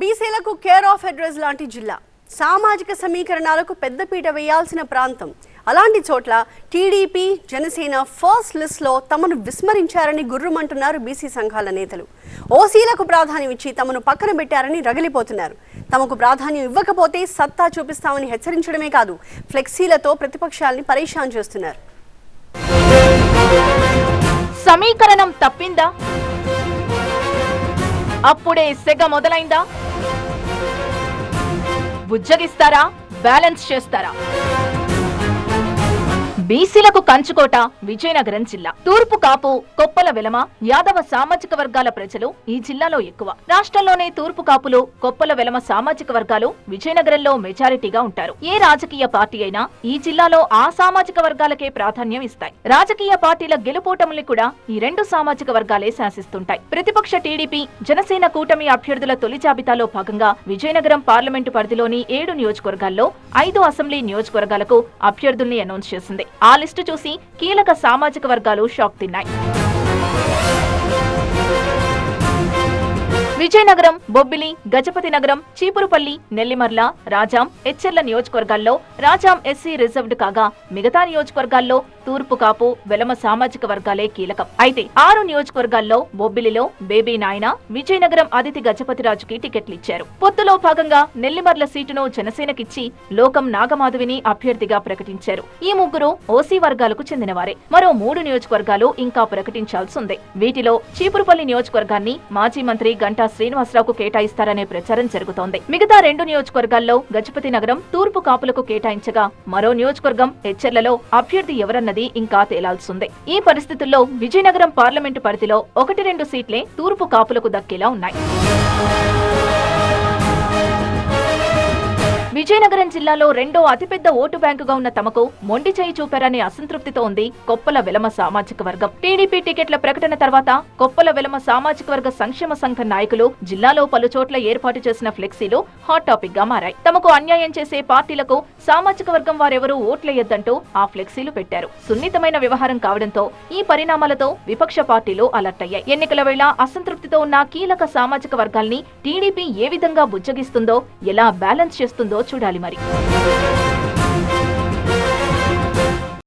బీసీలకు care of address లాంటి జిల్లా. సామాజిక సమీకరణాలకు పెద్దపీట వేయాల్సిన ప్రాంతం. అలాంటి చోట్ల టీడీపీ జనసేన ఫస్ట్ లిస్ట్లో తమను విస్మరించారని గుర్రుమంటున్నారు బీసీ సంఘాల నేతలు. ఓసీలకు ప్రాధాన్యం ఇచ్చి తమను పక్కన పెట్టారని రగిలిపోతున్నారు. తమకు ప్రాధాన్యం ఇవ్వకపోతే సత్తా చూపిస్తామని హెచ్చరించడమే కాదు ఫ్లెక్సీలతో ప్రతిపక్షాల్ని పరేషాన్ చేస్తున్నారు. సమీకరణం తప్పిందా? అప్పుడే సెగ మొదలైందా? బుజ్జగిస్తారా బ్యాలెన్స్ చేస్తారా? బీసీలకు కంచుకోట విజయనగరం జిల్లా. తూర్పు కాపు కొప్పల వెలమ యాదవ సామాజిక వర్గాల ప్రజలు ఈ జిల్లాలో ఎక్కువ. రాష్ట్రంలోనే తూర్పు కాపులు కొప్పల వెలమ సామాజిక వర్గాలు విజయనగరంలో మెజారిటీగా ఉంటారు. ఏ రాజకీయ పార్టీ అయినా ఈ జిల్లాలో ఆ సామాజిక వర్గాలకే ప్రాధాన్యం ఇస్తాయి. రాజకీయ పార్టీల గెలుపోటముల్ని కూడా ఈ రెండు సామాజిక వర్గాలే శాసిస్తుంటాయి. ప్రతిపక్ష టీడీపీ జనసేన కూటమి అభ్యర్థుల తొలి జాబితాలో భాగంగా విజయనగరం పార్లమెంటు పరిధిలోని ఏడు నియోజకవర్గాల్లో ఐదు అసెంబ్లీ నియోజకవర్గాలకు అభ్యర్థుల్ని అనౌన్స్ చేసింది. ఆ లిస్టు చూసి కీలక సామాజిక వర్గాలు షాక్ తిన్నాయి. విజయనగరం బొబ్బిలి గజపతి నగరం చీపురుపల్లి నెల్లిమర్ల రాజాం ఎచ్చెర్ల నియోజకవర్గాల్లో రాజాం ఎస్సీ రిజర్వ్డ్ కాగా మిగతా నియోజకవర్గాల్లో తూర్పు కాపు వెలమ సామాజిక వర్గాలే కీలకం. అయితే ఆరు నియోజకవర్గాల్లో బొబ్బిలిలో బేబీ నాయన విజయనగరం అతిథి గజపతిరాజుకి టికెట్లు ఇచ్చారు పొత్తులో భాగంగా నెల్లిమర్ల సీటును జనసేనకిచ్చి లోకం నాగమాధవిని అభ్యర్థిగా ప్రకటించారు. ఈ ముగ్గురు ఓసీ వర్గాలకు చెందినవారే. మరో మూడు నియోజకవర్గాలు ఇంకా ప్రకటించాల్సి ఉంది వీటిలో చీపురుపల్లి నియోజకవర్గాన్ని మాజీ మంత్రి గంటా శ్రీనివాసరావుకు కేటాయిస్తారనే ప్రచారం జరుగుతోంది. మిగతా రెండు నియోజకవర్గాల్లో గజపతి నగరం తూర్పు కాపులకు కేటాయించగా మరో నియోజకవర్గం హెచ్చర్లలో అభ్యర్థి ఎవరన్నది ఇంకా తేలాల్సిందే. ఈ పరిస్థితుల్లో విజయనగరం పార్లమెంటు పరిధిలో ఒకటి రెండు సీట్లే తూర్పు కాపులకు దక్కేలా ఉన్నాయి. విజయనగరం జిల్లాలో రెండో అతిపెద్ద ఓటు బ్యాంకుగా ఉన్న తమకు మొండి చేయి చూపారనే అసంతృప్తితో ఉంది కొప్పల వెలమ సామాజిక వర్గం. టీడీపీ టికెట్ల ప్రకటన తర్వాత కొప్పల వెలమ సామాజిక వర్గ సంక్షేమ సంఘ నాయకులు జిల్లాలో పలు చోట్ల ఏర్పాటు చేసిన ఫ్లెక్సీలు హాట్ టాపిక్గా మారాయి. తమకు అన్యాయం చేసే పార్టీలకు సామాజిక వర్గం వారెవరూ ఓట్లేయొద్దంటూ ఆ ఫ్లెక్సీలు పెట్టారు. సున్నితమైన వ్యవహారం కావడంతో ఈ పరిణామాలతో విపక్ష పార్టీలు అలర్ట్ అయ్యాయి. ఎన్నికల వేళ అసంతృప్తితో ఉన్న కీలక సామాజిక వర్గాల్ని టీడీపీ ఏ విధంగా బుజ్జగిస్తుందో ఎలా బ్యాలెన్స్ చేస్తుందో చూడాలి మరి